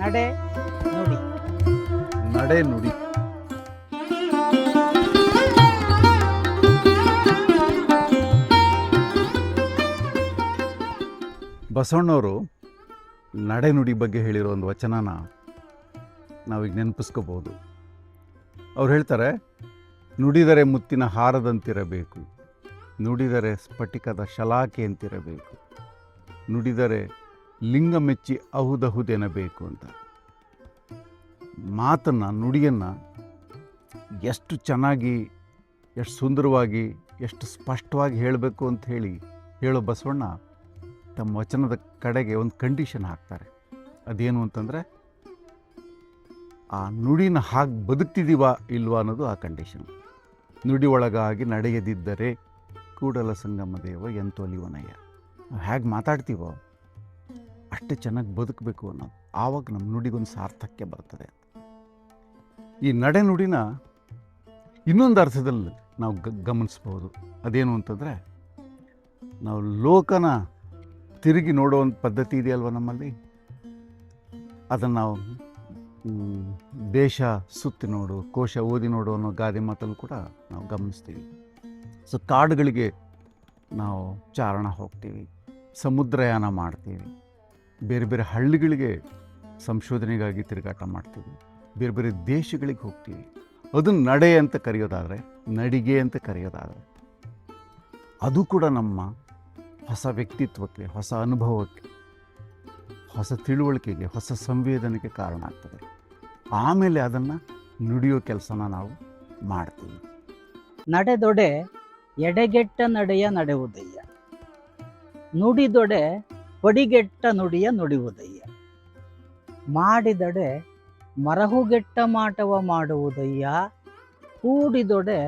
ನಡೆ ನುಡಿ. ನಡೆ ನುಡಿ. ಬಸವಣ್ಣವರು ನಡೆನುಡಿ ಬಗ್ಗೆ ಹೇಳಿರೋ ಒಂದು ವಚನನ ನಾವೀಗ ನೆನಪಿಸ್ಕೋಬೋದು ಅವ್ರು ಹೇಳ್ತಾರೆ, ನುಡಿದರೆ ಮುತ್ತಿನ ಹಾರದಂತಿರಬೇಕು, ನುಡಿದರೆ ಸ್ಫಟಿಕದ ಶಲಾಖೆಯಂತಿರಬೇಕು ನುಡಿದರೆ ಲಿಂಗ ಮೆಚ್ಚಿ ಅಹುದಹುದೆನಬೇಕು ಅಂತ. ಮಾತನ್ನು, ನುಡಿಯನ್ನು ಎಷ್ಟು ಚೆನ್ನಾಗಿ, ಎಷ್ಟು ಸುಂದರವಾಗಿ, ಎಷ್ಟು ಸ್ಪಷ್ಟವಾಗಿ ಹೇಳಬೇಕು ಅಂತ ಹೇಳಿ ಹೇಳೋ ಬಸವಣ್ಣ ತಮ್ಮ ವಚನದ ಕಡೆಗೆ ಒಂದು ಕಂಡೀಷನ್ ಹಾಕ್ತಾರೆ. ಅದೇನು ಅಂತಂದರೆ, ಆ ನುಡಿನ ಹಾಗೆ ಬದುಕ್ತಿದ್ದೀವ ಇಲ್ವಾ ಅನ್ನೋದು ಆ ಕಂಡೀಷನ್ ನುಡಿ ಒಳಗಾಗಿ ನಡೆಯದಿದ್ದರೆ ಕೂಡಲ ಸಂಗಮ ದೇವ ಎಂತೊಲಿವನಯ್ಯ. ನಾವು ಹೇಗೆ ಮಾತಾಡ್ತೀವೋ? ಅಷ್ಟು ಚೆನ್ನಾಗಿ ಬದುಕಬೇಕು ಅನ್ನೋದು ಆವಾಗ ನಮ್ಮ ನುಡಿಗೊಂದು ಸಾರ್ಥಕ್ಯ ಬರ್ತದೆ ಈ ನಡೆ ನುಡಿನ ಇನ್ನೊಂದು ಅರ್ಥದಲ್ಲಿ ನಾವು ಗ ಗಮನಿಸ್ಬೋದು. ಅದೇನು ಅಂತಂದರೆ ನಾವು ಲೋಕನ ತಿರುಗಿ ನೋಡೋ ಒಂದು ಪದ್ಧತಿ ಇದೆಯಲ್ವ ನಮ್ಮಲ್ಲಿ? ಅದನ್ನು ನಾವು ದೇಶ ಸುತ್ತಿ ನೋಡು, ಕೋಶ ಓದಿ ನೋಡು ಅನ್ನೋ ಗಾದೆ ಮಾತನ್ನು ಕೂಡ ನಾವು ಗಮನಿಸ್ತೀವಿ. ಸೊ ಕಾಡುಗಳಿಗೆ ನಾವು ಚಾರಣ ಹೋಗ್ತೀವಿ, ಸಮುದ್ರಯಾನ ಮಾಡ್ತೀವಿ. ಬೇರೆ ಬೇರೆ ಹಳ್ಳಿಗಳಿಗೆ ಸಂಶೋಧನೆಗಾಗಿ ತಿರುಗಾಟ ಮಾಡ್ತೀವಿ. ಬೇರೆ ಬೇರೆ ದೇಶಗಳಿಗೆ ಹೋಗ್ತೀವಿ. ಅದು ನಡೆ ಅಂತ ಕರೆಯೋದಾದರೆ, ನಡಿಗೆ ಅಂತ ಕರೆಯೋದಾದರೆ, ಅದು ಕೂಡ ನಮ್ಮ ಹೊಸ ವ್ಯಕ್ತಿತ್ವಕ್ಕೆ, ಹೊಸ ಅನುಭವಕ್ಕೆ, ಹೊಸ ತಿಳುವಳಿಕೆಗೆ, ಹೊಸ ಸಂವೇದನೆಗೆ ಕಾರಣ ಆಗ್ತದೆ. ಆಮೇಲೆ ಅದನ್ನು ನುಡಿಯೋ ಕೆಲಸನ ನಾವು ಮಾಡ್ತೀವಿ. ನಡೆದೊಡೆ ಎಡೆಗೆಟ್ಟ ನಡೆಯ ನಡೆಯುವುದಯ್ಯ ನುಡಿದೊಡೆ ಪಡಿಗೆಟ್ಟ ನುಡಿಯ ನುಡಿಯುವುದಯ್ಯ ಮಾಡಿದಡೆ ಮರಹುಗೆಟ್ಟ ಮಾಟವ ಮಾಡುವುದಯ್ಯ, ಕೂಡಿದೊಡೆ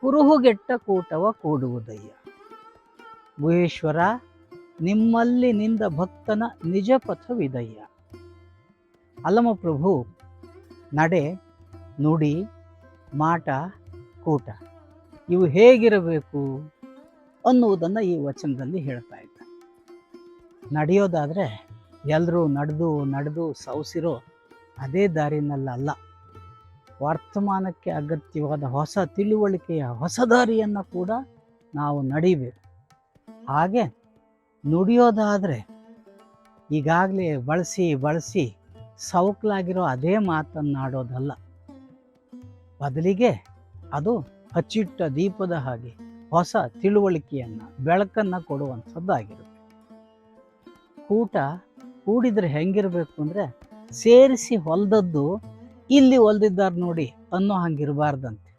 ಕುರುಹುಗೆಟ್ಟ ಕೂಟವ ಕೂಡುವುದಯ್ಯ. ಗುಹೇಶ್ವರ, ನಿಮ್ಮಲ್ಲಿ ನಿಂದ ಭಕ್ತನ ನಿಜ ಪಥವಿದಯ್ಯ ಅಲ್ಲಮ ಪ್ರಭು ನಡೆ, ನುಡಿ, ಮಾಟ, ಕೂಟ, ಇವು ಹೇಗಿರಬೇಕು ಅನ್ನುವುದನ್ನು ಈ ವಚನದಲ್ಲಿ ಹೇಳ್ತಾ ಇದ್ದ. ನಡೆಯೋದಾದರೆ ಎಲ್ಲರೂ ನಡೆದು ನಡೆದು ಸೌಸಿರೋ ಅದೇ ದಾರಿನಲ್ಲ ವರ್ತಮಾನಕ್ಕೆ ಅಗತ್ಯವಾದ ಹೊಸ ತಿಳುವಳಿಕೆಯ ಹೊಸ ದಾರಿಯನ್ನು ಕೂಡ ನಾವು ನಡೀಬೇಕು. ಹಾಗೆ ನುಡಿಯೋದಾದರೆ ಈಗಾಗಲೇ ಬಳಸಿ ಬಳಸಿ ಸೌಕಲಾಗಿರೋ ಅದೇ ಮಾತನ್ನಾಡೋದಲ್ಲ. ಬದಲಿಗೆ ಅದು ಹಚ್ಚಿಟ್ಟ ದೀಪದ ಹಾಗೆ ಹೊಸ ತಿಳುವಳಿಕೆಯನ್ನು, ಬೆಳಕನ್ನು ಕೊಡುವಂಥದ್ದಾಗಿರುತ್ತೆ. ಕೂಟ ಕೂಡಿದ್ರೆ ಹೆಂಗಿರಬೇಕು ಅಂದರೆ ಸೇರಿಸಿ ಹೊಲ್ದದ್ದು ಇಲ್ಲಿ ಹೊಲ್ದಿದ್ದಾರೆ ನೋಡಿ ಅನ್ನೋ ಹಂಗಿರಬಾರ್ದಂತೆ.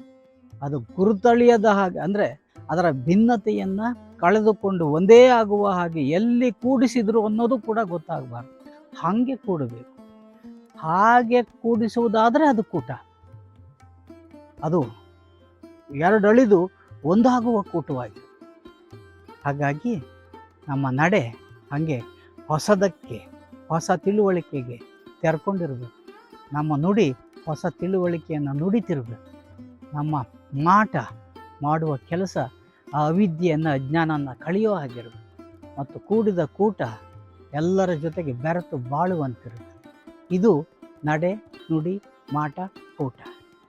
ಅದು ಗುರುತಳಿಯದ ಹಾಗೆ ಅಂದರೆ ಅದರ ಭಿನ್ನತೆಯನ್ನು ಕಳೆದುಕೊಂಡು ಒಂದೇ ಆಗುವ ಹಾಗೆ ಎಲ್ಲಿ ಕೂಡಿಸಿದ್ರು ಅನ್ನೋದು ಕೂಡ ಗೊತ್ತಾಗಬಾರ್ದು. ಹಾಗೆ ಕೂಡಬೇಕು. ಹಾಗೆ ಕೂಡಿಸುವುದಾದರೆ ಅದು ಕೂಟ. ಅದು ಎರಡಳಿದು ಒಂದಾಗುವ ಕೂಟವಾಗಿ ಹಾಗಾಗಿ ನಮ್ಮ ನಡೆ ಹಾಗೆ ಹೊಸದಕ್ಕೆ, ಹೊಸ ತಿಳುವಳಿಕೆಗೆ ತೆರ್ಕೊಂಡಿರಬೇಕು. ನಮ್ಮ ನುಡಿ ಹೊಸ ತಿಳುವಳಿಕೆಯನ್ನು ನುಡಿತಿರಬೇಕು. ನಮ್ಮ ಮಾಟ ಮಾಡುವ ಕೆಲಸ, ಆ ಅವಿದ್ಯೆಯನ್ನು ಅಜ್ಞಾನನ ಕಳೆಯೋ ಹಾಗಿರಬೇಕು. ಮತ್ತು ಕೂಡಿದ ಕೂಟ ಎಲ್ಲರ ಜೊತೆಗೆ ಬೆರೆತು ಬಾಳುವಂತಿರಬೇಕು ಇದು ನಡೆ, ನುಡಿ, ಮಾಟ, ಕೂಟ.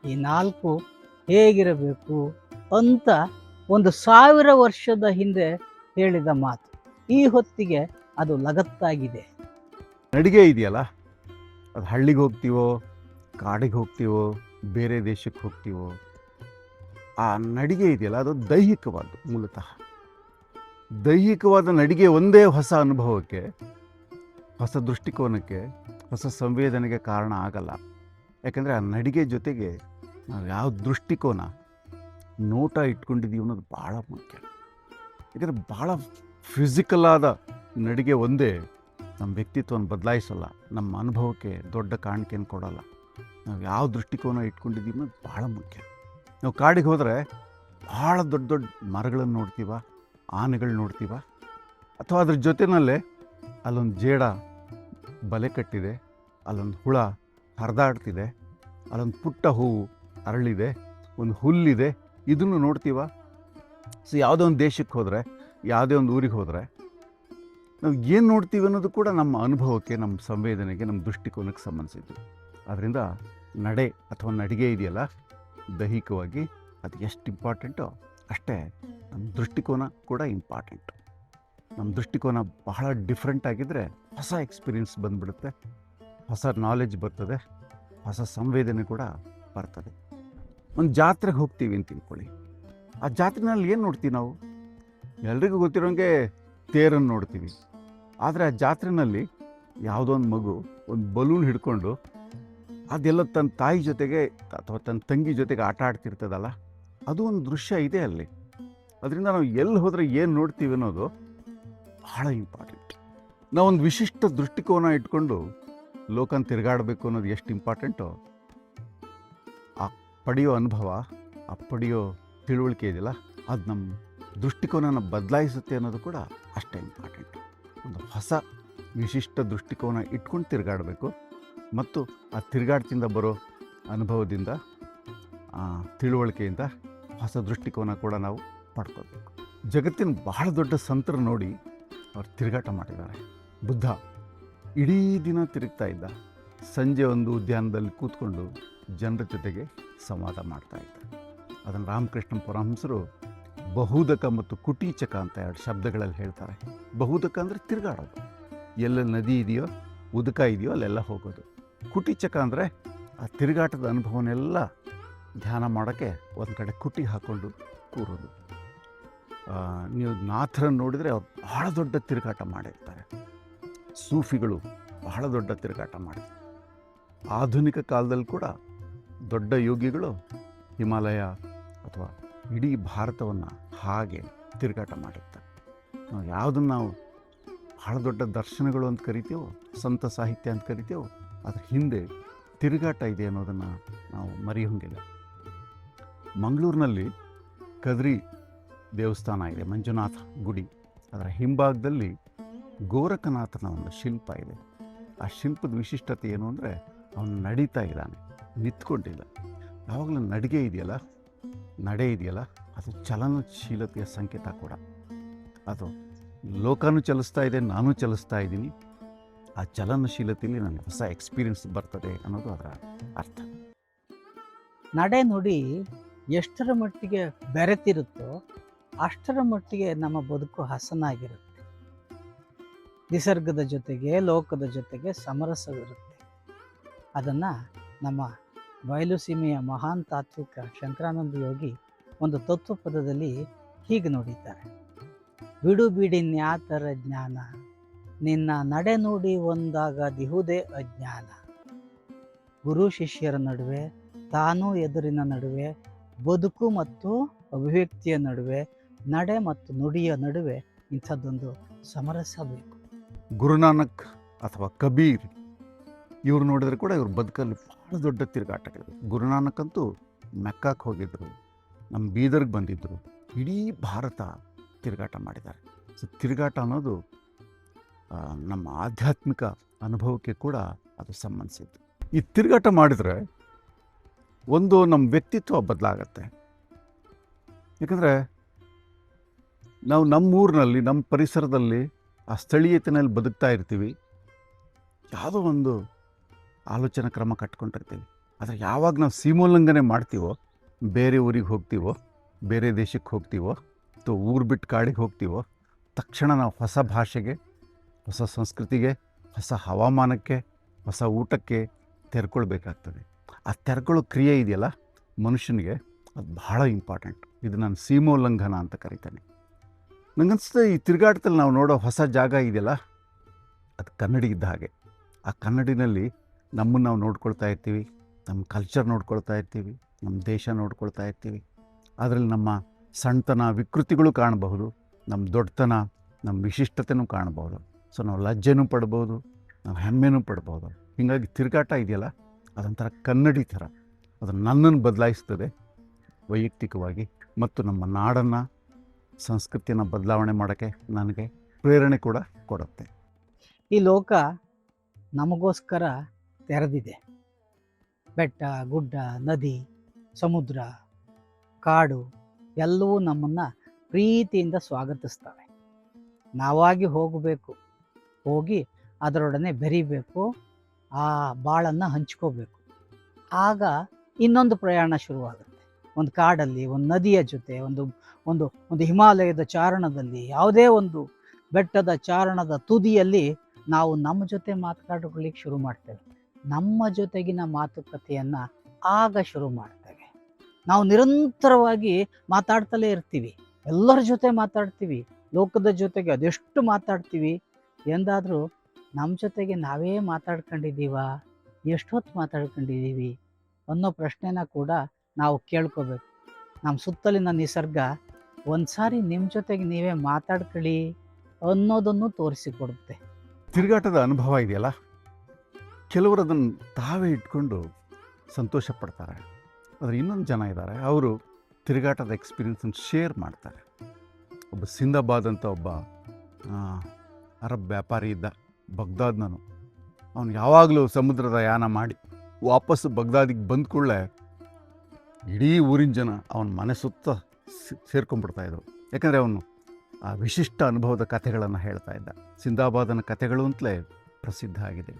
ಈ ನಾಲ್ಕು ಹೇಗಿರಬೇಕು ಅಂತ ಒಂದು ಸಾವಿರ ವರ್ಷದ ಹಿಂದೆ ಹೇಳಿದ ಮಾತು. ಈ ಹೊತ್ತಿಗೆ ಅದು ಲಗತ್ತಾಗಿದೆ. ನಡಿಗೆ ಇದೆಯಲ್ಲ? ಅದು ಹಳ್ಳಿಗೆ ಹೋಗ್ತೀವೋ, ಕಾಡಿಗೆ ಹೋಗ್ತೀವೋ, ಬೇರೆ ದೇಶಕ್ಕೆ ಹೋಗ್ತೀವೋ? ಆ ನಡಿಗೆ ಇದೆಯಲ್ಲ, ಅದು ದೈಹಿಕವಾದ್ದು ಮೂಲತಃ. ದೈಹಿಕವಾದ ನಡಿಗೆ ಒಂದೇ ಹೊಸ ಅನುಭವಕ್ಕೆ, ಹೊಸ ದೃಷ್ಟಿಕೋನಕ್ಕೆ, ಹೊಸ ಸಂವೇದನೆಗೆ ಕಾರಣ ಆಗಲ್ಲ. ಯಾಕಂದರೆ ಆ ನಡಿಗೆ ಜೊತೆಗೆ ನಾವು ಯಾವ ದೃಷ್ಟಿಕೋನ, ನೋಟ ಇಟ್ಕೊಂಡಿದ್ದೀವಿ ಅನ್ನೋದು ಭಾಳ ಮುಖ್ಯ. ಯಾಕಂದರೆ ಭಾಳ ಫಿಸಿಕಲ್ ಆದ ನಡಿಗೆ ಒಂದೇ, ನಮ್ಮ ವ್ಯಕ್ತಿತ್ವವನ್ನು ಬದಲಾಯಿಸಲ್ಲ, ನಮ್ಮ ಅನುಭವಕ್ಕೆ ದೊಡ್ಡ ಕಾಣಿಕೆಯನ್ನು ಕೊಡಲ್ಲ. ನಾವು ಯಾವ ದೃಷ್ಟಿಕೋನ ಇಟ್ಕೊಂಡಿದ್ದೀವಿ ಅನ್ನೋದು ಭಾಳ ಮುಖ್ಯ. ನಾವು ಕಾಡಿಗೆ ಹೋದರೆ ಭಾಳ ದೊಡ್ಡ ದೊಡ್ಡ ಮರಗಳನ್ನು ನೋಡ್ತೀವ ಆನೆಗಳು ನೋಡ್ತೀವ? ಅಥವಾ ಅದ್ರ ಜೊತೆಯಲ್ಲೇ ಅಲ್ಲೊಂದು ಜೇಡ ಬಲೆ ಕಟ್ಟಿದೆ, ಅಲ್ಲೊಂದು ಹುಳ ಹರಿದಾಡ್ತಿದೆ, ಅಲ್ಲೊಂದು ಪುಟ್ಟ ಹೂವು ಅರಳಿದೆ, ಒಂದು ಹುಲ್ಲಿದೆ, ಇದನ್ನು ನೋಡ್ತೀವ? ಸೊ ಯಾವುದೋ ಒಂದು ದೇಶಕ್ಕೆ ಹೋದರೆ, ಯಾವುದೇ ಒಂದು ಊರಿಗೆ ಹೋದರೆ ನಾವು ಏನು ನೋಡ್ತೀವಿ ಅನ್ನೋದು ಕೂಡ ನಮ್ಮ ಅನುಭವಕ್ಕೆ, ನಮ್ಮ ಸಂವೇದನೆಗೆ, ನಮ್ಮ ದೃಷ್ಟಿಕೋನಕ್ಕೆ ಸಂಬಂಧಿಸಿದ್ದು. ಅದರಿಂದ ನಡೆ ಅಥವಾ ನಡಿಗೆ ಇದೆಯಲ್ಲ, ದೈಹಿಕವಾಗಿ ಅದು ಎಷ್ಟು ಇಂಪಾರ್ಟೆಂಟೋ ಅಷ್ಟೇ ನಮ್ಮ ದೃಷ್ಟಿಕೋನ ಕೂಡ ಇಂಪಾರ್ಟೆಂಟ್. ನಮ್ಮ ದೃಷ್ಟಿಕೋನ ಬಹಳ ಡಿಫ್ರೆಂಟ್ ಆಗಿದ್ದರೆ ಹೊಸ ಎಕ್ಸ್ಪೀರಿಯನ್ಸ್ ಬಂದ್ಬಿಡುತ್ತೆ, ಹೊಸ ನಾಲೆಜ್ ಬರ್ತದೆ, ಹೊಸ ಸಂವೇದನೆ ಕೂಡ ಬರ್ತದೆ. ಒಂದು ಜಾತ್ರೆಗೆ ಹೋಗ್ತೀವಿ ಅಂತ ತಿಳ್ಕೊಳ್ಳಿ. ಆ ಜಾತ್ರೆನಲ್ಲಿ ಏನು ನೋಡ್ತೀವಿ ನಾವು? ಎಲ್ರಿಗೂ ಗೊತ್ತಿರೋಂಗೆ ತೇರನ್ನು ನೋಡ್ತೀವಿ. ಆದರೆ ಆ ಜಾತ್ರೆನಲ್ಲಿ ಯಾವುದೋ ಒಂದು ಮಗು, ಒಂದು ಬಲೂನ್ ಹಿಡ್ಕೊಂಡು ಅದೆಲ್ಲ ತನ್ನ ತಾಯಿ ಜೊತೆಗೆ ಅಥವಾ ತನ್ನ ತಂಗಿ ಜೊತೆಗೆ ಆಟ ಆಡ್ತಿರ್ತದಲ್ಲ? ಅದು ಒಂದು ದೃಶ್ಯ ಇದೆ ಅಲ್ಲಿ. ಅದರಿಂದ ನಾವು ಎಲ್ಲಿ ಹೋದರೆ ಏನು ನೋಡ್ತೀವಿ ಅನ್ನೋದು ಬಹಳ ಇಂಪಾರ್ಟೆಂಟ್ ನಾವೊಂದು ವಿಶಿಷ್ಟ ದೃಷ್ಟಿಕೋನ ಇಟ್ಕೊಂಡು ಲೋಕನ ತಿರುಗಾಡಬೇಕು ಅನ್ನೋದು ಎಷ್ಟು ಇಂಪಾರ್ಟೆಂಟೋ ಆ ಪಡೆಯೋ ಅನುಭವ, ಆ ಪಡೆಯೋ ತಿಳುವಳಿಕೆ ಇದೆಯಲ್ಲ, ಅದು ನಮ್ಮ ದೃಷ್ಟಿಕೋನನ ಬದಲಾಯಿಸುತ್ತೆ ಅನ್ನೋದು ಕೂಡ ಅಷ್ಟೇ ಇಂಪಾರ್ಟೆಂಟ್ ಒಂದು ಹೊಸ ವಿಶಿಷ್ಟ ದೃಷ್ಟಿಕೋನ ಇಟ್ಕೊಂಡು ತಿರುಗಾಡಬೇಕು. ಮತ್ತು ಆ ತಿರುಗಾಟದಿಂದ ಬರೋ ಅನುಭವದಿಂದ ತಿಳುವಳಿಕೆಯಿಂದ ಹೊಸ ದೃಷ್ಟಿಕೋನ ಕೂಡ ನಾವು ಪಡ್ಕೋಬೇಕು ಜಗತ್ತಿನ ಬಹಳ ದೊಡ್ಡ ಸಂತರ ನೋಡಿ ಅವ್ರು ತಿರುಗಾಟ ಮಾಡಿದ್ದಾರೆ. ಬುದ್ಧ ಇಡೀ ದಿನ ತಿರುಗ್ತಾ ಇದ್ದ. ಸಂಜೆ ಒಂದು ಉದ್ಯಾನದಲ್ಲಿ ಕೂತ್ಕೊಂಡು ಜನರ ಜೊತೆಗೆ ಸಂವಾದ ಮಾಡ್ತಾ ಇದ್ದ. ಅದನ್ನು ರಾಮಕೃಷ್ಣ ಪರಮಹಂಸರು ಬಹುದಕ ಮತ್ತು ಕುಟೀಚಕ ಅಂತ ಎರಡು ಶಬ್ದಗಳಲ್ಲಿ ಹೇಳ್ತಾರೆ. ಬಹುದಕ ಅಂದರೆ ತಿರುಗಾಡೋದು. ಎಲ್ಲ ನದಿ ಇದೆಯೋ, ಉದಕ ಇದೆಯೋ ಅಲ್ಲೆಲ್ಲ ಹೋಗೋದು. ಕುಟೀಚಕ ಅಂದರೆ ಆ ತಿರುಗಾಟದ ಅನುಭವನೆಲ್ಲ ಧ್ಯಾನ ಮಾಡೋಕ್ಕೆ ಒಂದು ಕಡೆ ಕುಟಿ ಹಾಕ್ಕೊಂಡು ಕೂರೋದು. ನೀವು ನಾಥರನ್ನು ನೋಡಿದರೆ ಅವ್ರು ಬಹಳ ದೊಡ್ಡ ತಿರುಗಾಟ ಮಾಡಿರ್ತಾರೆ. ಸೂಫಿಗಳು ಬಹಳ ದೊಡ್ಡ ತಿರುಗಾಟ ಮಾಡಿ ಆಧುನಿಕ ಕಾಲದಲ್ಲಿ ಕೂಡ ದೊಡ್ಡ ಯೋಗಿಗಳು ಹಿಮಾಲಯ ಅಥವಾ ಇಡೀ ಭಾರತವನ್ನು ಹಾಗೆ ತಿರುಗಾಟ ಮಾಡುತ್ತೆ. ನಾವು ಯಾವುದನ್ನು ನಾವು ಬಹಳ ದೊಡ್ಡ ದರ್ಶನಗಳು ಅಂತ ಕರಿತೀವೋ, ಸಂತ ಸಾಹಿತ್ಯ ಅಂತ ಕರಿತೀವೋ, ಅದ್ರ ಹಿಂದೆ ತಿರುಗಾಟ ಇದೆ ಅನ್ನೋದನ್ನು ನಾವು ಮರೆಯೋಂಗಿಲ್ಲ ಮಂಗಳೂರಿನಲ್ಲಿ ಕದ್ರಿ ದೇವಸ್ಥಾನ ಇದೆ, ಮಂಜುನಾಥ ಗುಡಿ. ಅದರ ಹಿಂಭಾಗದಲ್ಲಿ ಗೋರಖನಾಥನ ಒಂದು ಶಿಲ್ಪ ಇದೆ. ಆ ಶಿಲ್ಪದ ವಿಶಿಷ್ಟತೆ ಏನು ಅಂದರೆ, ಅವನು ನಡೀತಾ ಇದ್ದಾನೆ, ನಿಂತ್ಕೊಂಡಿಲ್ಲ. ಯಾವಾಗಲೂ ನಡಿಗೆ ಇದೆಯಲ್ಲ? ನಡೆ ಇದೆಯಲ್ಲ? ಅದು ಚಲನಶೀಲತೆಯ ಸಂಕೇತ ಕೂಡ. ಅದು ಲೋಕನೂ ಚಲಿಸ್ತಾ ಇದೆ, ನಾನು ಚಲಿಸ್ತಾ ಇದ್ದೀನಿ. ಆ ಚಲನಶೀಲತೆಯಲ್ಲಿ ನನಗೆ ಹೊಸ ಎಕ್ಸ್ಪೀರಿಯನ್ಸ್ ಬರ್ತದೆ ಅನ್ನೋದು ಅದರ ಅರ್ಥ. ನಡೆ ನುಡಿ ಎಷ್ಟರ ಮಟ್ಟಿಗೆ ಬೆರೆತಿರುತ್ತೋ ಅಷ್ಟರ ಮಟ್ಟಿಗೆ ನಮ್ಮ ಬದುಕು ಹಸನಾಗಿರುತ್ತೆ. ನಿಸರ್ಗದ ಜೊತೆಗೆ, ಲೋಕದ ಜೊತೆಗೆ ಸಮರಸವಿರುತ್ತೆ. ಅದನ್ನು ನಮ್ಮ ಬಯಲುಸೀಮೆಯ ಮಹಾನ್ ತಾತ್ವಿಕ ಶಂಕರಾನಂದ ಯೋಗಿ ಒಂದು ತತ್ವ ಪದದಲ್ಲಿ ಹೀಗೆ ನೋಡಿದ್ದಾರೆ. ಬಿಡು ಬಿಡಿನ್ಯಾತರ ಜ್ಞಾನ, ನಿನ್ನ ನಡೆ ನುಡಿ ಒಂದಾಗ ದಿಹುದೇ ಅಜ್ಞಾನ. ಗುರು ಶಿಷ್ಯರ ನಡುವೆ, ತಾನು ಎದುರಿನ ನಡುವೆ, ಬದುಕು ಮತ್ತು ಅಭಿವ್ಯಕ್ತಿಯ ನಡುವೆ, ನಡೆ ಮತ್ತು ನುಡಿಯ ನಡುವೆ ಇಂಥದ್ದೊಂದು ಸಮರಸ ಬೇಕು. ಗುರುನಾನಕ್ ಅಥವಾ ಕಬೀರ್, ಇವ್ರು ನೋಡಿದ್ರೆ ಕೂಡ ಇವ್ರ ಬದುಕಲ್ಲಿ ಭಾಳ ದೊಡ್ಡ ತಿರುಗಾಟ ಗುರುನಾನಕ್ ಅಂತೂ ಮೆಕ್ಕಾಕ್ ಹೋಗಿದ್ರು. ನಮ್ಮ ಬೀದರ್ಗೆ ಬಂದಿದ್ದರು ಇಡೀ ಭಾರತ ತಿರುಗಾಟ ಮಾಡಿದ್ದಾರೆ. ಸೊ ತಿರುಗಾಟ ಅನ್ನೋದು ನಮ್ಮ ಆಧ್ಯಾತ್ಮಿಕ ಅನುಭವಕ್ಕೆ ಕೂಡ ಅದು ಸಂಬಂಧಿಸಿದ್ದು. ಈ ತಿರುಗಾಟ ಮಾಡಿದರೆ ಒಂದು ನಮ್ಮ ವ್ಯಕ್ತಿತ್ವ ಬದಲಾಗತ್ತೆ. ಯಾಕಂದರೆ ನಾವು ನಮ್ಮೂರಿನಲ್ಲಿ, ನಮ್ಮ ಪರಿಸರದಲ್ಲಿ ಆ ಸ್ಥಳೀಯತೆಯಲ್ಲಿ ಬದುಕ್ತಾ ಇರ್ತೀವಿ. ಯಾವುದೋ ಒಂದು ಆಲೋಚನಾ ಕ್ರಮ ಕಟ್ಕೊಂಡಿರ್ತೀವಿ. ಆದರೆ ಯಾವಾಗ ನಾವು ಸೀಮೋಲ್ಲಂಘನೆ ಮಾಡ್ತೀವೋ ಬೇರೆ ಊರಿಗೆ ಹೋಗ್ತೀವೋ, ಬೇರೆ ದೇಶಕ್ಕೆ ಹೋಗ್ತೀವೋ, ಅಥವಾ ಊರು ಬಿಟ್ಟು ಕಾಡಿಗೆ ಹೋಗ್ತೀವೋ, ತಕ್ಷಣ ನಾವು ಹೊಸ ಭಾಷೆಗೆ, ಹೊಸ ಸಂಸ್ಕೃತಿಗೆ, ಹೊಸ ಹವಾಮಾನಕ್ಕೆ, ಹೊಸ ಊಟಕ್ಕೆ ತೆರ್ಕೊಳ್ಬೇಕಾಗ್ತದೆ. ಆ ತೆರ್ಕೊಳ್ಳೋ ಕ್ರಿಯೆ ಇದೆಯಲ್ಲ, ಮನುಷ್ಯನಿಗೆ ಅದು ಬಹಳ ಇಂಪಾರ್ಟೆಂಟ್ ಇದು ನಾನು ಸೀಮೋಲ್ಲಂಘನ ಅಂತ ಕರಿತೇನೆ. ನನಗನ್ಸುತ್ತೆ ಈ ತಿರುಗಾಟದಲ್ಲಿ ನಾವು ನೋಡೋ ಹೊಸ ಜಾಗ ಇದೆಯಲ್ಲ, ಅದು ಕನ್ನಡಿ ಇದ್ದ ಹಾಗೆ. ಆ ಕನ್ನಡಿನಲ್ಲಿ ನಮ್ಮನ್ನು ನಾವು ನೋಡ್ಕೊಳ್ತಾ ಇರ್ತೀವಿ, ನಮ್ಮ ಕಲ್ಚರ್ ನೋಡ್ಕೊಳ್ತಾ ಇರ್ತೀವಿ ನಮ್ಮ ದೇಶ ನೋಡ್ಕೊಳ್ತಾ ಇರ್ತೀವಿ. ಅದರಲ್ಲಿ ನಮ್ಮ ಸಣ್ಣತನ ವಿಕೃತಿಗಳು ಕಾಣಬಹುದು, ನಮ್ಮ ದೊಡ್ಡತನ, ನಮ್ಮ ವಿಶಿಷ್ಟತೆನೂ ಕಾಣಬಹುದು. ಸೊ ನಾವು ಲಜ್ಜೆನೂ ಪಡ್ಬೋದು, ನಾವು ಹೆಮ್ಮೆನೂ ಪಡ್ಬೋದು. ಹೀಗಾಗಿ ತಿರುಗಾಟ ಇದೆಯಲ್ಲ, ಅದೊಂಥರ ಕನ್ನಡಿ ಥರ. ಅದು ನನ್ನನ್ನು ಬದಲಾಯಿಸ್ತದೆ ವೈಯಕ್ತಿಕವಾಗಿ ಮತ್ತು ನಮ್ಮ ನಾಡನ್ನು, ಸಂಸ್ಕೃತಿಯನ್ನು ಬದಲಾವಣೆ ಮಾಡೋಕ್ಕೆ ನನಗೆ ಪ್ರೇರಣೆ ಕೂಡ ಕೊಡುತ್ತೆ. ಈ ಲೋಕ ನಮಗೋಸ್ಕರ ತೆರೆದಿದೆ. ಬೆಟ್ಟ, ಗುಡ್ಡ, ನದಿ ಸಮುದ್ರ, ಕಾಡು ಎಲ್ಲವೂ ನಮ್ಮನ್ನು ಪ್ರೀತಿಯಿಂದ ಸ್ವಾಗತಿಸ್ತವೆ. ನಾವಾಗಿ ಹೋಗಬೇಕು, ಹೋಗಿ ಅದರೊಡನೆ ಬೆರಿಬೇಕು, ಆ ಬಾಳನ್ನು ಹಂಚ್ಕೋಬೇಕು. ಆಗ ಇನ್ನೊಂದು ಪ್ರಯಾಣ ಶುರುವಾಗುತ್ತೆ. ಒಂದು ಕಾಡಲ್ಲಿ, ಒಂದು ನದಿಯ ಜೊತೆ, ಒಂದು ಒಂದು ಒಂದು ಹಿಮಾಲಯದ ಚಾರಣದಲ್ಲಿ, ಯಾವುದೇ ಒಂದು ಬೆಟ್ಟದ ಚಾರಣದ ತುದಿಯಲ್ಲಿ ನಾವು ನಮ್ಮ ಜೊತೆ ಮಾತುಕತೆಗಳಿಗೆ ಶುರು ಮಾಡ್ತೇವೆ. ನಮ್ಮ ಜೊತೆಗಿನ ಮಾತುಕತೆಯನ್ನು ಆಗ ಶುರು ಮಾಡ್ತೇವೆ. ನಾವು ನಿರಂತರವಾಗಿ ಮಾತಾಡ್ತಲೇ ಇರ್ತೀವಿ. ಎಲ್ಲರ ಜೊತೆ ಮಾತಾಡ್ತೀವಿ. ಲೋಕದ ಜೊತೆಗೆ ಅದೆಷ್ಟು ಮಾತಾಡ್ತೀವಿ? ಎಂದಾದರೂ ನಮ್ಮ ಜೊತೆಗೆ ನಾವೇ ಮಾತಾಡ್ಕೊಂಡಿದ್ದೀವ? ಎಷ್ಟೊತ್ತು ಮಾತಾಡ್ಕೊಂಡಿದ್ದೀವಿ? ಅನ್ನೋ ಪ್ರಶ್ನೆನ ಕೂಡ ನಾವು ಕೇಳ್ಕೋಬೇಕು. ನಮ್ಮ ಸುತ್ತಲಿನ ನಿಸರ್ಗ ಒಂದು ಸಾರಿ ನಿಮ್ಮ ಜೊತೆಗೆ ನೀವೇ ಮಾತಾಡ್ಕೊಳ್ಳಿ ಅನ್ನೋದನ್ನು ತೋರಿಸಿಕೊಡುತ್ತೆ. ತಿರುಗಾಟದ ಅನುಭವ ಇದೆಯಲ್ಲ? ಕೆಲವರು ಅದನ್ನು ತಾವೇ ಇಟ್ಕೊಂಡು ಸಂತೋಷ ಪಡ್ತಾರೆ. ಆದರೆ ಇನ್ನೊಂದು ಜನ ಇದ್ದಾರೆ ಅವರು ತಿರುಗಾಟದ ಎಕ್ಸ್ಪೀರಿಯನ್ಸನ್ನು ಶೇರ್ ಮಾಡ್ತಾರೆ. ಒಬ್ಬ ಸಿಂದಾಬಾದ್ ಅಂತ ಒಬ್ಬ ಅರಬ್ ವ್ಯಾಪಾರಿ ಇದ್ದ ಬಗ್ದಾದ್ನನು. ಅವನು ಯಾವಾಗಲೂ ಸಮುದ್ರದ ಯಾನ ಮಾಡಿ ವಾಪಸ್ಸು ಬಗ್ದಾದಿಗೆ ಬಂದ ಕೂಡಲೇ ಇಡೀ ಊರಿನ ಜನ ಅವನ ಮನೆ ಸುತ್ತ ಸೇರ್ಕೊಂಡ್ಬಿಡ್ತಾಯಿದ್ರು ಯಾಕಂದರೆ ಅವನು ಆ ವಿಶಿಷ್ಟ ಅನುಭವದ ಕಥೆಗಳನ್ನು ಹೇಳ್ತಾ ಇದ್ದ. ಸಿಂದಾಬಾದನ ಕಥೆಗಳು ಅಂತಲೇ ಪ್ರಸಿದ್ಧ ಆಗಿದೆ.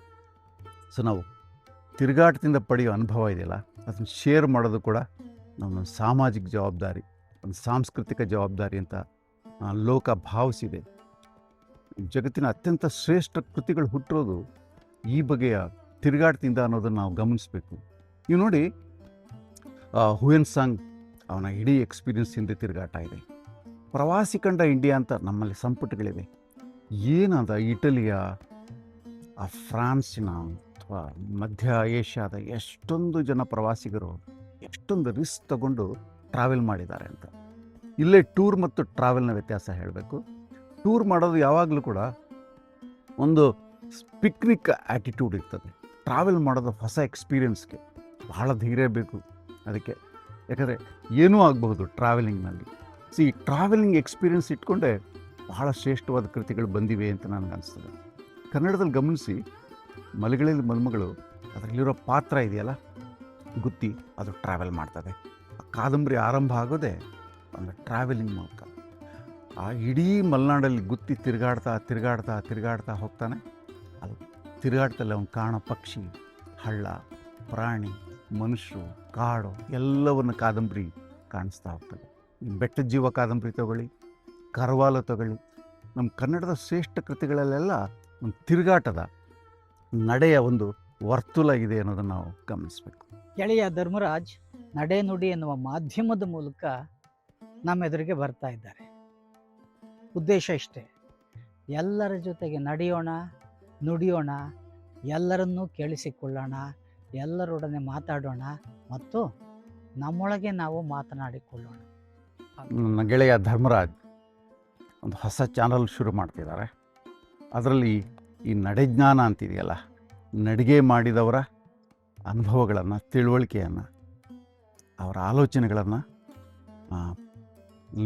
ಸೊ ನಾವು ತಿರುಗಾಟದಿಂದ ಪಡೆಯೋ ಅನುಭವ ಇದೆಯಲ್ಲ, ಅದನ್ನು ಶೇರ್ ಮಾಡೋದು ಕೂಡ ನಮ್ಮ ಸಾಮಾಜಿಕ ಜವಾಬ್ದಾರಿ, ಒಂದು ಸಾಂಸ್ಕೃತಿಕ ಜವಾಬ್ದಾರಿ ಅಂತ ಲೋಕ ಭಾವಿಸಿದೆ. ಜಗತ್ತಿನ ಅತ್ಯಂತ ಶ್ರೇಷ್ಠ ಕೃತಿಗಳು ಹುಟ್ಟಿರೋದು ಈ ಬಗೆಯ ತಿರುಗಾಟದಿಂದ ಅನ್ನೋದನ್ನು ನಾವು ಗಮನಿಸಬೇಕು. ನೀವು ನೋಡಿ ಹುಯನ್ ಸಾಂಗ್ ಅವನ ಇಡೀ ಎಕ್ಸ್ಪೀರಿಯನ್ಸ್ ಹಿಂದೆ ತಿರುಗಾಟ ಇದೆ. ಪ್ರವಾಸಿ ಕಂಡ ಇಂಡಿಯಾ ಅಂತ ನಮ್ಮಲ್ಲಿ ಸಂಪುಟಗಳಿವೆ. ಏನಾದ ಇಟಲಿಯ, ಆ, ಫ್ರಾನ್ಸಿನ ಅಥವಾ ಮಧ್ಯ ಏಷ್ಯಾದ ಎಷ್ಟೊಂದು ಜನ ಪ್ರವಾಸಿಗರು ಎಷ್ಟೊಂದು ರಿಸ್ಕ್ ತಗೊಂಡು ಟ್ರಾವೆಲ್ ಮಾಡಿದ್ದಾರೆ ಅಂತ. ಇಲ್ಲೇ ಟೂರ್ ಮತ್ತು ಟ್ರಾವೆಲ್ನ ವ್ಯತ್ಯಾಸ ಹೇಳಬೇಕು. ಟೂರ್ ಮಾಡೋದು ಯಾವಾಗಲೂ ಕೂಡ ಒಂದು ಪಿಕ್ನಿಕ್ ಆ್ಯಟಿಟ್ಯೂಡ್ ಇರ್ತದೆ. ಟ್ರಾವೆಲ್ ಮಾಡೋದು ಹೊಸ ಎಕ್ಸ್ಪೀರಿಯನ್ಸ್ಗೆ ಬಹಳ ಧೈರ್ಯ ಬೇಕು ಅದಕ್ಕೆ. ಯಾಕಂದರೆ ಏನೂ ಆಗಬಹುದು ಟ್ರಾವೆಲಿಂಗ್ನಲ್ಲಿ. ಸಿ ಟ್ರಾವೆಲಿಂಗ್ ಎಕ್ಸ್ಪೀರಿಯನ್ಸ್ ಇಟ್ಕೊಂಡೆ ಬಹಳ ಶ್ರೇಷ್ಠವಾದ ಕೃತಿಗಳು ಬಂದಿವೆ ಅಂತ ನನಗನ್ನಿಸ್ತದೆ ಕನ್ನಡದಲ್ಲಿ ಗಮನಿಸಿ ಮಲೆಗಳಲ್ಲಿ ಮಲ್ಮಗಳು, ಅದರಲ್ಲಿರೋ ಪಾತ್ರ ಇದೆಯಲ್ಲ? ಗುತ್ತಿ ಅದು ಟ್ರಾವೆಲ್ ಮಾಡ್ತದೆ. ಆ ಕಾದಂಬರಿ ಆರಂಭ ಆಗೋದೇ ಒಂದು ಟ್ರಾವೆಲಿಂಗ್ ಮೂಲಕ. ಆ ಇಡೀ ಮಲೆನಾಡಲ್ಲಿ ಗುತ್ತಿ ತಿರುಗಾಡ್ತಾ ತಿರುಗಾಡ್ತಾ ತಿರುಗಾಡ್ತಾ ಹೋಗ್ತಾನೆ. ಅದು ತಿರುಗಾಡ್ತಲ್ಲಿ ಅವ್ನು ಕಾಣ ಪಕ್ಷಿ, ಹಳ್ಳ, ಪ್ರಾಣಿ, ಮನುಷ್ಯರು, ಕಾಡು, ಎಲ್ಲವನ್ನು ಕಾದಂಬರಿ ಕಾಣಿಸ್ತಾ ಹೋಗ್ತದೆ. ಬೆಟ್ಟದ ಜೀವ ಕಾದಂಬರಿ ತಗೊಳ್ಳಿ, ಕರವಾಲ ತಗೊಳ್ಳಿ. ನಮ್ಮ ಕನ್ನಡದ ಶ್ರೇಷ್ಠ ಕೃತಿಗಳಲ್ಲೆಲ್ಲ ಒಂದು ತಿರುಗಾಟದ ನಡೆಯ ಒಂದು ವರ್ತುಲ ಇದೆ ಅನ್ನೋದನ್ನು ನಾವು ಗಮನಿಸಬೇಕು. ಗೆಳೆಯ ಧರ್ಮರಾಜ್ ನಡೆ ನುಡಿ ಎನ್ನುವ ಮಾಧ್ಯಮದ ಮೂಲಕ ನಮ್ಮ ಎದುರಿಗೆ ಬರ್ತಾ ಇದ್ದಾರೆ. ಉದ್ದೇಶ ಇಷ್ಟೇ ಎಲ್ಲರ ಜೊತೆಗೆ ನಡೆಯೋಣ ನುಡಿಯೋಣ ಎಲ್ಲರನ್ನೂ ಕೇಳಿಸಿಕೊಳ್ಳೋಣ ಎಲ್ಲರೊಡನೆ ಮಾತಾಡೋಣ ಮತ್ತು ನಮ್ಮೊಳಗೆ ನಾವು ಮಾತನಾಡಿಕೊಳ್ಳೋಣ. ನನ್ನ ಗೆಳೆಯ ಧರ್ಮರಾಜ್ ಒಂದು ಹೊಸ ಚಾನಲ್ ಶುರು ಮಾಡ್ತಿದ್ದಾರೆ. ಅದರಲ್ಲಿ ಈ ನಡೆಜ್ಞಾನ ಅಂತಿದೆಯಲ್ಲ, ನಡಿಗೆ ಮಾಡಿದವರ ಅನುಭವಗಳನ್ನು, ತಿಳುವಳಿಕೆಯನ್ನು, ಅವರ ಆಲೋಚನೆಗಳನ್ನು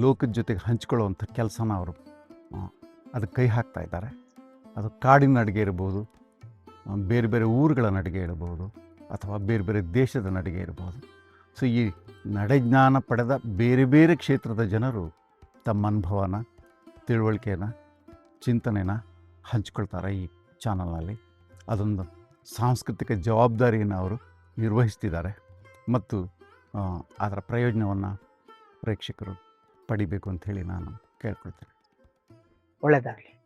ಲೋಕದ ಜೊತೆಗೆ ಹಂಚ್ಕೊಳ್ಳುವಂಥ ಕೆಲಸನ ಅವರು ಅದಕ್ಕೆ ಕೈ ಹಾಕ್ತಾ ಇದ್ದಾರೆ. ಅದು ಕಾಡಿನ ಅಡುಗೆ ಇರ್ಬೋದು ಬೇರೆ ಬೇರೆ ಊರುಗಳ ನಡಿಗೆ ಇರ್ಬೋದು, ಅಥವಾ ಬೇರೆ ಬೇರೆ ದೇಶದ ನಡಿಗೆ ಇರ್ಬೋದು. ಸೊ, ಈ ನಡೆಜ್ಞಾನ ಪಡೆದ ಬೇರೆ ಬೇರೆ ಕ್ಷೇತ್ರದ ಜನರು ತಮ್ಮ ಅನುಭವನ ತಿಳುವಳಿಕೆನ ಚಿಂತನೆನ ಹಂಚ್ಕೊಳ್ತಾರೆ ಈ ಚಾನಲಲ್ಲಿ ಅದೊಂದು ಸಾಂಸ್ಕೃತಿಕ ಜವಾಬ್ದಾರಿಯನ್ನು ಅವರು ನಿರ್ವಹಿಸ್ತಿದ್ದಾರೆ. ಮತ್ತು ಅದರ ಪ್ರಯೋಜನವನ್ನು ಪ್ರೇಕ್ಷಕರು ಪಡಿಬೇಕು ಹೇಳಿ ನಾನು ಕೇಳ್ಕೊಳ್ತೇನೆ. ಒಳ್ಳೆಯದಾಗಲಿ